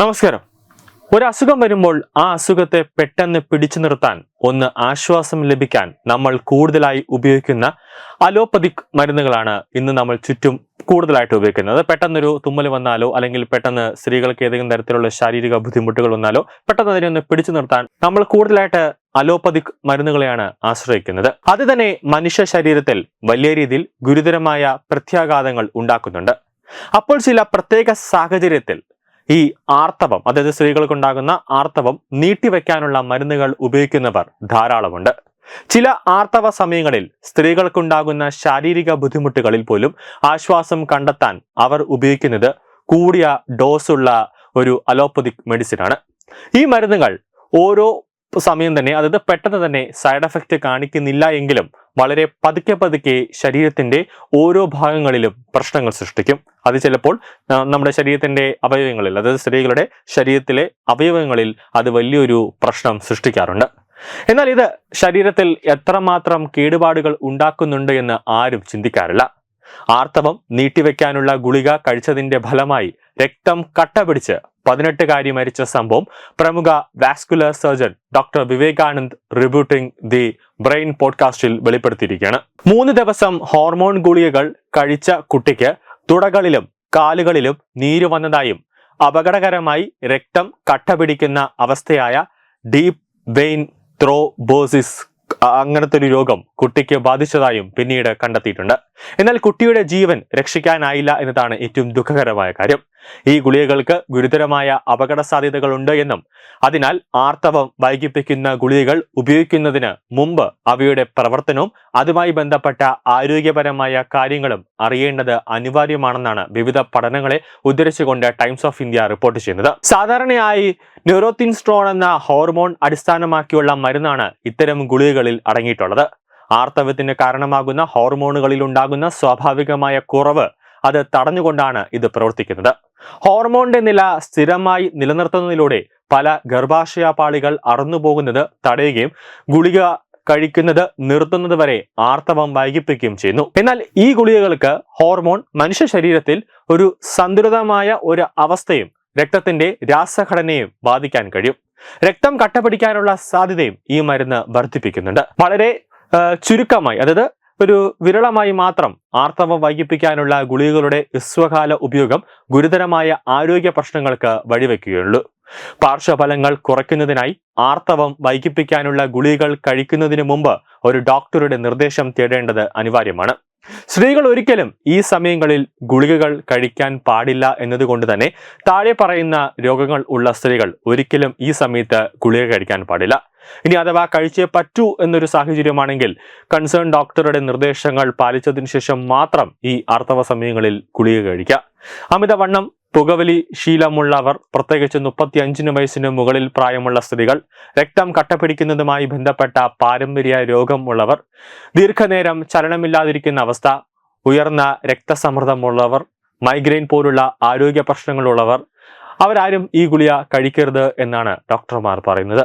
നമസ്കാരം. ഒരു അസുഖം വരുമ്പോൾ ആ അസുഖത്തെ പെട്ടെന്ന് പിടിച്ചു നിർത്താൻ ഒന്ന് ആശ്വാസം ലഭിക്കാൻ നമ്മൾ കൂടുതലായി ഉപയോഗിക്കുന്ന അലോപ്പതിക് മരുന്നുകളാണ് ഇന്ന് നമ്മൾ ചുറ്റും കൂടുതലായിട്ട് ഉപയോഗിക്കുന്നത്. പെട്ടെന്നൊരു തുമ്മൽ വന്നാലോ അല്ലെങ്കിൽ പെട്ടെന്ന് സ്ത്രീകൾക്ക് ഏതെങ്കിലും തരത്തിലുള്ള ശാരീരിക ബുദ്ധിമുട്ടുകൾ വന്നാലോ പെട്ടെന്ന് അതിനെ ഒന്ന് പിടിച്ചു നിർത്താൻ നമ്മൾ കൂടുതലായിട്ട് അലോപ്പതിക് മരുന്നുകളെയാണ് ആശ്രയിക്കുന്നത്. അത് തന്നെ മനുഷ്യ ശരീരത്തിൽ വലിയ രീതിയിൽ ഗുരുതരമായ പ്രത്യാഘാതങ്ങൾ ഉണ്ടാക്കുന്നുണ്ട്. അപ്പോൾ ചില പ്രത്യേക സാഹചര്യത്തിൽ ഈ ആർത്തവം അതായത് സ്ത്രീകൾക്കുണ്ടാകുന്ന ആർത്തവം നീട്ടിവെക്കാനുള്ള മരുന്നുകൾ ഉപയോഗിക്കുന്നവർ ധാരാളമുണ്ട്. ചില ആർത്തവ സമയങ്ങളിൽ സ്ത്രീകൾക്കുണ്ടാകുന്ന ശാരീരിക ബുദ്ധിമുട്ടുകളിൽ പോലും ആശ്വാസം കണ്ടെത്താൻ അവർ ഉപയോഗിക്കുന്നത് കൂടിയ ഡോസുള്ള ഒരു അലോപ്പതിക് മെഡിസിൻ ആണ് ഈ മരുന്നുകൾ ഓരോ സമയം തന്നെ അതായത് പെട്ടെന്ന് തന്നെ സൈഡ് എഫക്റ്റ് കാണിക്കുന്നില്ല എങ്കിലും വളരെ പതുക്കെ പതുക്കെ ശരീരത്തിന്റെ ഓരോ ഭാഗങ്ങളിലും പ്രശ്നങ്ങൾ സൃഷ്ടിക്കും. അത് ചിലപ്പോൾ നമ്മുടെ ശരീരത്തിന്റെ അവയവങ്ങളിൽ അതായത് സ്ത്രീകളുടെ ശരീരത്തിലെ അവയവങ്ങളിൽ അത് വലിയൊരു പ്രശ്നം സൃഷ്ടിക്കാറുണ്ട്. എന്നാൽ ഇത് ശരീരത്തിൽ എത്രമാത്രം കേടുപാടുകൾ ഉണ്ടാക്കുന്നുണ്ട് എന്ന് ആരും ചിന്തിക്കാറില്ല. ആർത്തവം നീട്ടിവെക്കാനുള്ള ഗുളിക കഴിച്ചതിന്റെ ഫലമായി രക്തം കട്ട പിടിച്ച് പതിനെട്ടുകാരി മരിച്ച സംഭവം പ്രമുഖ vascular surgeon doctor Vivekanand rebooting the brain പോഡ്കാസ്റ്റിൽ വെളിപ്പെടുത്തിയിരിക്കുകയാണ്. മൂന്ന് ദിവസം ഹോർമോൺ ഗുളികകൾ കഴിച്ച കുട്ടിക്ക് തുടകളിലും കാലുകളിലും നീര് വന്നതായും അപകടകരമായി രക്തം കട്ട പിടിക്കുന്ന അവസ്ഥയായ ഡീപ് വെയിൻ ത്രോബോസിസ് അങ്ങനത്തെ ഒരു രോഗം കുട്ടിക്ക് ബാധിച്ചതായും പിന്നീട് കണ്ടെത്തിയിട്ടുണ്ട്. എന്നാൽ കുട്ടിയുടെ ജീവൻ രക്ഷിക്കാനായില്ല എന്നതാണ് ഏറ്റവും ദുഃഖകരമായ കാര്യം. ഈ ഗുളികകൾക്ക് ഗുരുതരമായ അപകട സാധ്യതകളുണ്ട് എന്നും അതിനാൽ ആർത്തവം വൈകിപ്പിക്കുന്ന ഗുളികകൾ ഉപയോഗിക്കുന്നതിന് മുമ്പ് അവയുടെ പ്രവർത്തനവും അതുമായി ബന്ധപ്പെട്ട ആരോഗ്യപരമായ കാര്യങ്ങളും അറിയേണ്ടത് അനിവാര്യമാണെന്നാണ് വിവിധ പഠനങ്ങളെ ഉദ്ധരിച്ചുകൊണ്ട് ടൈംസ് ഓഫ് ഇന്ത്യ റിപ്പോർട്ട് ചെയ്യുന്നത്. സാധാരണയായി ന്യൂറോത്തിൻസ്ട്രോൺ എന്ന ഹോർമോൺ അടിസ്ഥാനമാക്കിയുള്ള മരുന്നാണ് ഇത്തരം ഗുളികകളിൽ അടങ്ങിയിട്ടുള്ളത്. ആർത്തവത്തിന് കാരണമാകുന്ന ഹോർമോണുകളിൽ ഉണ്ടാകുന്ന സ്വാഭാവികമായ കുറവ് അത് തടഞ്ഞുകൊണ്ടാണ് ഇത് പ്രവർത്തിക്കുന്നത്. ഹോർമോണിന്റെ നില സ്ഥിരമായി നിലനിർത്തുന്നതിലൂടെ പല ഗർഭാശയ പാളികൾ അറന്നുപോകുന്നത് തടയുകയും ഗുളിക കഴിക്കുന്നത് നിർത്തുന്നത് വരെ ആർത്തവം വൈകിപ്പിക്കുകയും ചെയ്യുന്നു. എന്നാൽ ഈ ഗുളികകൾക്ക് ഹോർമോൺ മനുഷ്യ ശരീരത്തിൽ ഒരു സന്തുലിതമായ ഒരു അവസ്ഥയും രക്തത്തിന്റെ രാസഘടനയും ബാധിക്കാൻ കഴിയും. രക്തം കട്ടപിടിക്കാനുള്ള സാധ്യതയും ഈ മരുന്ന് വർദ്ധിപ്പിക്കുന്നുണ്ട്. വളരെ ചുരുക്കമായി അതായത് ഒരു വിരളമായി മാത്രം ആർത്തവം വൈകിപ്പിക്കാനുള്ള ഗുളികകളുടെ ഹ്രസ്വകാല ഉപയോഗം ഗുരുതരമായ ആരോഗ്യ പ്രശ്നങ്ങൾക്ക് വഴിവെക്കുകയുള്ളൂ. പാർശ്വഫലങ്ങൾ കുറയ്ക്കുന്നതിനായി ആർത്തവം വൈകിപ്പിക്കാനുള്ള ഗുളികകൾ കഴിക്കുന്നതിന് മുമ്പ് ഒരു ഡോക്ടറുടെ നിർദ്ദേശം തേടേണ്ടത് അനിവാര്യമാണ്. സ്ത്രീകൾ ഒരിക്കലും ഈ സമയങ്ങളിൽ ഗുളികകൾ കഴിക്കാൻ പാടില്ല എന്നതുകൊണ്ട് തന്നെ താഴെ പറയുന്ന രോഗങ്ങൾ ഉള്ള സ്ത്രീകൾ ഒരിക്കലും ഈ സമയത്ത് ഗുളിക കഴിക്കാൻ പാടില്ല. ഇനി അഥവാ കഴിച്ചേ പറ്റൂ എന്നൊരു സാഹചര്യമാണെങ്കിൽ കൺസേൺ ഡോക്ടറുടെ നിർദ്ദേശങ്ങൾ പാലിച്ചതിന് ശേഷം മാത്രം ഈ ആർത്തവ സമയങ്ങളിൽ ഗുളിക കഴിക്കുക. അമിതവണ്ണം പുകവലി ശീലമുള്ളവർ പ്രത്യേകിച്ച് മുപ്പത്തി അഞ്ചിന് വയസ്സിന് മുകളിൽ പ്രായമുള്ള സ്ത്രീകൾ രക്തം കട്ടപിടിക്കുന്നതുമായി ബന്ധപ്പെട്ട പാരമ്പര്യ രോഗം ഉള്ളവർ ദീർഘനേരം ചലനമില്ലാതിരിക്കുന്ന അവസ്ഥ ഉയർന്ന രക്തസമ്മർദ്ദമുള്ളവർ മൈഗ്രെയിൻ പോലുള്ള ആരോഗ്യ പ്രശ്നങ്ങളുള്ളവർ അവരാരും ഈ ഗുളിക കഴിക്കരുത് എന്നാണ് ഡോക്ടർമാർ പറയുന്നത്.